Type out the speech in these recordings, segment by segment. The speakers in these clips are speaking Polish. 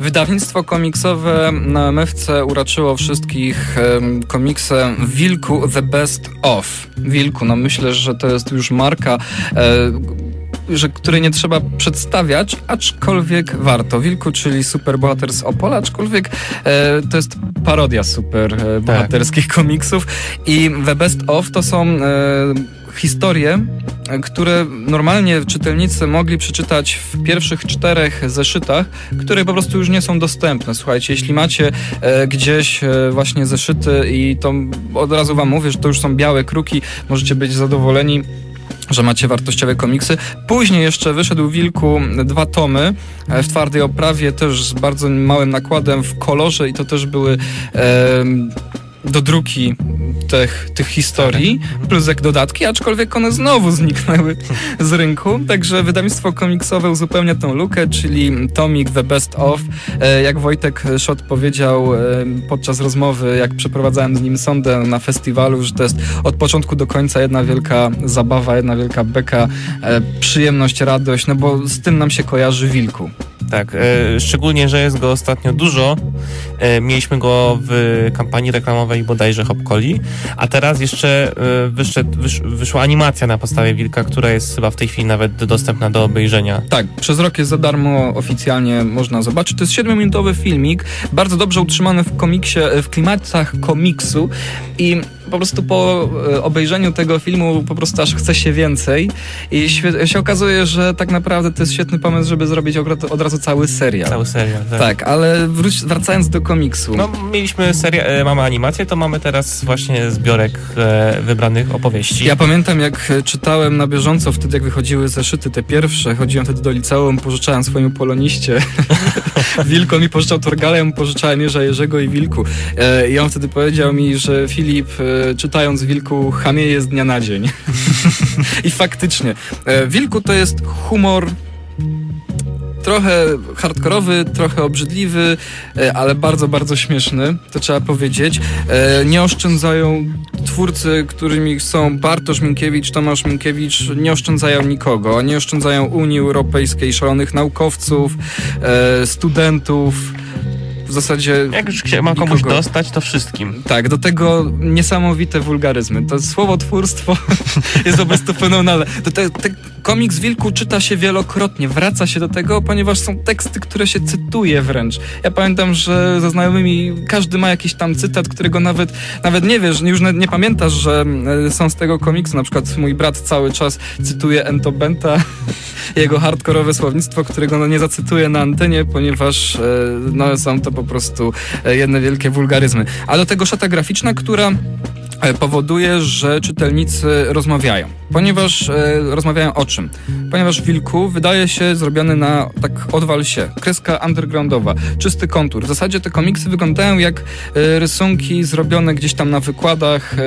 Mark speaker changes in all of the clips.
Speaker 1: Wydawnictwo komiksowe na MFC uraczyło wszystkich komiksem Wilku The Best Of. Wilku, no myślę, że to jest już marka. E, że, której nie trzeba przedstawiać, aczkolwiek warto. Wilku, czyli superbohater z Opola, aczkolwiek e, to jest parodia superbohaterskich tak. komiksów i The Best Of to są e, historie, które normalnie czytelnicy mogli przeczytać w pierwszych czterech zeszytach, które po prostu już nie są dostępne. Słuchajcie, jeśli macie e, gdzieś e, właśnie zeszyty i to od razu wam mówię, że to już są białe kruki, możecie być zadowoleni że macie wartościowe komiksy. Później jeszcze wyszedł Wilku dwa tomy e, w twardej oprawie, też z bardzo małym nakładem w kolorze i to też były e, do druki tych, tych historii, plus jak dodatki, aczkolwiek one znowu zniknęły z rynku. Także wydawnictwo komiksowe uzupełnia tą lukę, czyli Tomik The Best Of. E, jak Wojtek Szot powiedział e, podczas rozmowy, jak przeprowadzałem z nim sondę na festiwalu, że to jest od początku do końca jedna wielka zabawa, jedna wielka beka, e, przyjemność, radość, no bo z tym nam się kojarzy Wilku.
Speaker 2: Tak, e, szczególnie, że jest go ostatnio dużo. E, mieliśmy go w kampanii reklamowej bodajże Hopkoli, a teraz jeszcze e, wyszła animacja na podstawie Wilka, która jest chyba w tej chwili nawet dostępna do obejrzenia.
Speaker 1: Tak, przez rok jest za darmo oficjalnie można zobaczyć. To jest 7-minutowy filmik, bardzo dobrze utrzymany w komiksie, w klimatach komiksu i po prostu po e, obejrzeniu tego filmu po prostu aż chce się więcej i się okazuje, że tak naprawdę to jest świetny pomysł, żeby zrobić od razu cały serial.
Speaker 2: Cały serial,
Speaker 1: tak. Tak, ale wróć, wracając do komiksu.
Speaker 2: No, mieliśmy serię, e, mamy animację, to mamy teraz właśnie zbiorek e, wybranych opowieści.
Speaker 1: Ja pamiętam, jak czytałem na bieżąco wtedy, jak wychodziły zeszyty te pierwsze, chodziłem wtedy do liceum, pożyczałem swojemu poloniście. Wilko mi pożyczał Torgala, ja mu pożyczałem Jerza Jerzego i Wilku. I on wtedy powiedział mi, że Filip czytając Wilku chamieje z dnia na dzień. I faktycznie, e, Wilku to jest humor trochę hardkorowy, trochę obrzydliwy, e, ale bardzo, bardzo śmieszny, to trzeba powiedzieć. E, nie oszczędzają twórcy, którymi są Bartosz Minkiewicz, Tomasz Minkiewicz, nie oszczędzają nikogo. Nie oszczędzają Unii Europejskiej, szalonych naukowców, studentów, w zasadzie...
Speaker 2: Jak już się ma komuś nikogo. dostać, to wszystkim.
Speaker 1: Tak, do tego niesamowite wulgaryzmy. To słowotwórstwo jest po prostu fenomenalne. To te, te komiks Wilku czyta się wielokrotnie, wraca się do tego, ponieważ są teksty, które się cytuje wręcz. Ja pamiętam, że ze znajomymi każdy ma jakiś tam cytat, którego nawet, nawet nie wiesz, już nie, pamiętasz, że e, są z tego komiksu. Na przykład mój brat cały czas cytuje Entobenta, jego hardkorowe słownictwo, którego no nie zacytuję na antenie, ponieważ e, no, są to po prostu e, jedne wielkie wulgaryzmy. A do tego szata graficzna, która powoduje, że czytelnicy rozmawiają. Ponieważ e, rozmawiają o czym? Ponieważ Wilku wydaje się zrobiony na tak odwal się, kreska undergroundowa, czysty kontur. W zasadzie te komiksy wyglądają jak e, rysunki zrobione gdzieś tam na wykładach, e,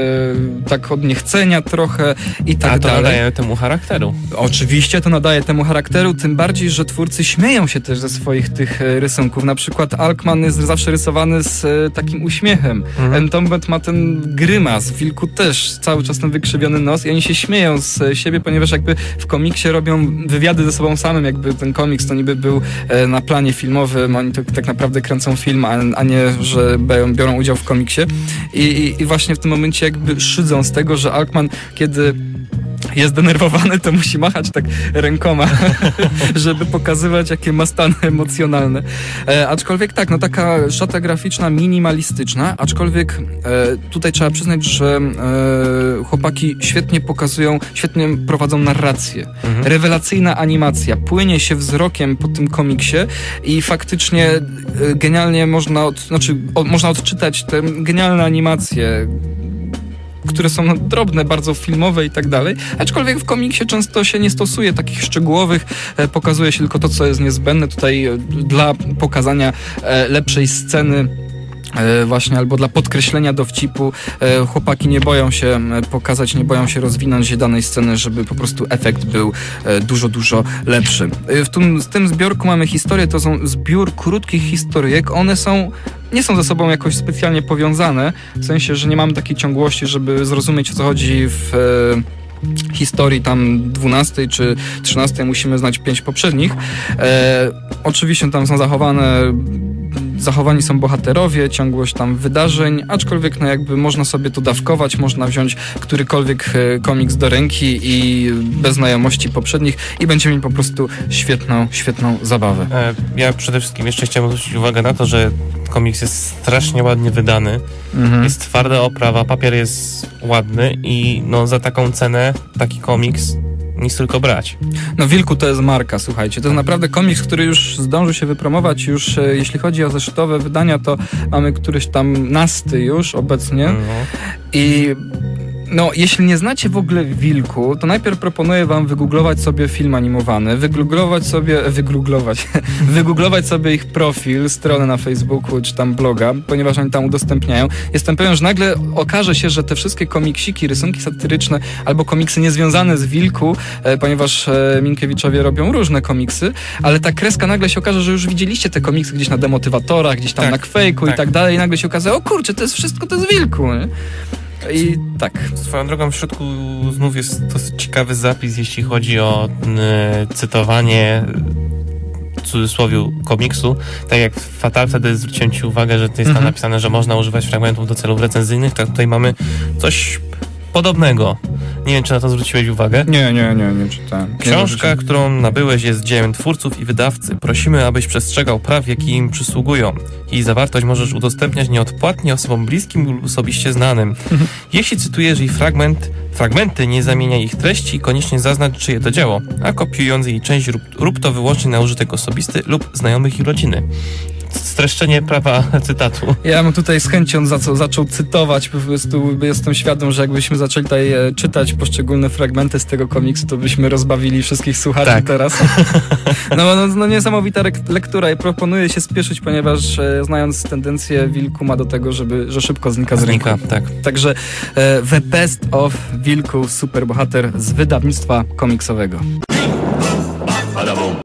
Speaker 1: tak od niechcenia trochę i tak
Speaker 2: A
Speaker 1: to dalej.
Speaker 2: nadaje temu charakteru.
Speaker 1: Oczywiście to nadaje temu charakteru, tym bardziej, że twórcy śmieją się też ze swoich tych e, rysunków. Na przykład Alkman jest zawsze rysowany z e, takim uśmiechem. Mhm. Entombed ma ten grymas Wilku też cały czas ten wykrzywiony nos i oni się śmieją z siebie, ponieważ jakby w komiksie robią wywiady ze sobą samym, jakby ten komiks to niby był e, na planie filmowym, oni to tak naprawdę kręcą film, a, nie, że biorą udział w komiksie. I, i, I właśnie w tym momencie jakby szydzą z tego, że Alkman, kiedy jest denerwowany, to musi machać tak rękoma, żeby pokazywać, jakie ma stany emocjonalne. E, aczkolwiek tak, no taka szata graficzna minimalistyczna, aczkolwiek e, tutaj trzeba przyznać, że e, chłopaki świetnie pokazują, świetnie prowadzą narrację. Mhm. Rewelacyjna animacja, płynie się wzrokiem po tym komiksie i faktycznie e, genialnie można, od, znaczy, o, można odczytać te genialne animacje, które są drobne, bardzo filmowe i tak dalej, aczkolwiek w komiksie często się nie stosuje takich szczegółowych, e, pokazuje się tylko to, co jest niezbędne. Tutaj e, dla pokazania e, lepszej sceny właśnie albo dla podkreślenia dowcipu chłopaki nie boją się pokazać, nie boją się rozwinąć danej sceny, żeby po prostu efekt był dużo, dużo lepszy. W tym, w tym zbiorku mamy historię, to są zbiór krótkich historyjek, one są nie są ze sobą jakoś specjalnie powiązane, w sensie, że nie mamy takiej ciągłości, żeby zrozumieć o co chodzi w historii tam 12 czy 13 musimy znać pięć poprzednich. E, oczywiście tam są zachowane zachowani są bohaterowie, ciągłość tam wydarzeń, aczkolwiek no jakby można sobie to dawkować, można wziąć którykolwiek e, komiks do ręki i bez znajomości poprzednich i będziemy mieli po prostu świetną, świetną zabawę.
Speaker 2: E, ja przede wszystkim jeszcze chciałem zwrócić uwagę na to, że komiks jest strasznie ładnie wydany, mhm. jest twarda oprawa, papier jest ładny i no za taką cenę taki komiks nic tylko brać.
Speaker 1: No Wilku to jest marka, słuchajcie. To jest naprawdę komiks, który już zdążył się wypromować. Już e, jeśli chodzi o zeszytowe wydania, to mamy któryś tam nasty już obecnie. Mhm. I no, jeśli nie znacie w ogóle Wilku, to najpierw proponuję wam wygooglować sobie film animowany, wygooglować sobie, wygooglować, wygooglować sobie ich profil, stronę na Facebooku czy tam bloga, ponieważ oni tam udostępniają. Jestem pewien, że nagle okaże się, że te wszystkie komiksiki, rysunki satyryczne albo komiksy niezwiązane z Wilku, e, ponieważ e, Minkiewiczowie robią różne komiksy, ale ta kreska nagle się okaże, że już widzieliście te komiksy gdzieś na demotywatorach, gdzieś tam tak, na kwejku tak. i tak dalej i nagle się okaże, o kurczę, to jest wszystko, to jest Wilku, nie? I tak.
Speaker 2: Swoją drogą w środku znów jest dosyć ciekawy zapis, jeśli chodzi o y, cytowanie w cudzysłowie komiksu. Tak jak w Fatal wtedy zwróciłem Ci uwagę, że to jest tam mhm. napisane, że można używać fragmentów do celów recenzyjnych, tak tutaj mamy coś podobnego. Nie wiem, czy na to zwróciłeś uwagę.
Speaker 1: Nie, nie, nie, nie czytałem.
Speaker 2: Książka, którą nabyłeś jest dziełem twórców i wydawcy. Prosimy, abyś przestrzegał praw, jakie im przysługują. Jej zawartość możesz udostępniać nieodpłatnie osobom bliskim lub osobiście znanym. Jeśli cytujesz jej fragment, fragmenty, nie zamienia ich treści, koniecznie zaznacz, czyje to dzieło, a kopiując jej część rób, rób to wyłącznie na użytek osobisty lub znajomych i rodziny streszczenie prawa cytatu.
Speaker 1: Ja bym tutaj z chęcią zaczął, zaczął cytować, po prostu jestem świadom, że jakbyśmy zaczęli tutaj e, czytać poszczególne fragmenty z tego komiksu, to byśmy rozbawili wszystkich słuchaczy tak. teraz. No, no, no niesamowita lektura i proponuję się spieszyć, ponieważ e, znając tendencję Wilku ma do tego, żeby, że szybko znika z rynku.
Speaker 2: Znika, tak.
Speaker 1: Także e, The Best of Wilku, superbohater z wydawnictwa komiksowego.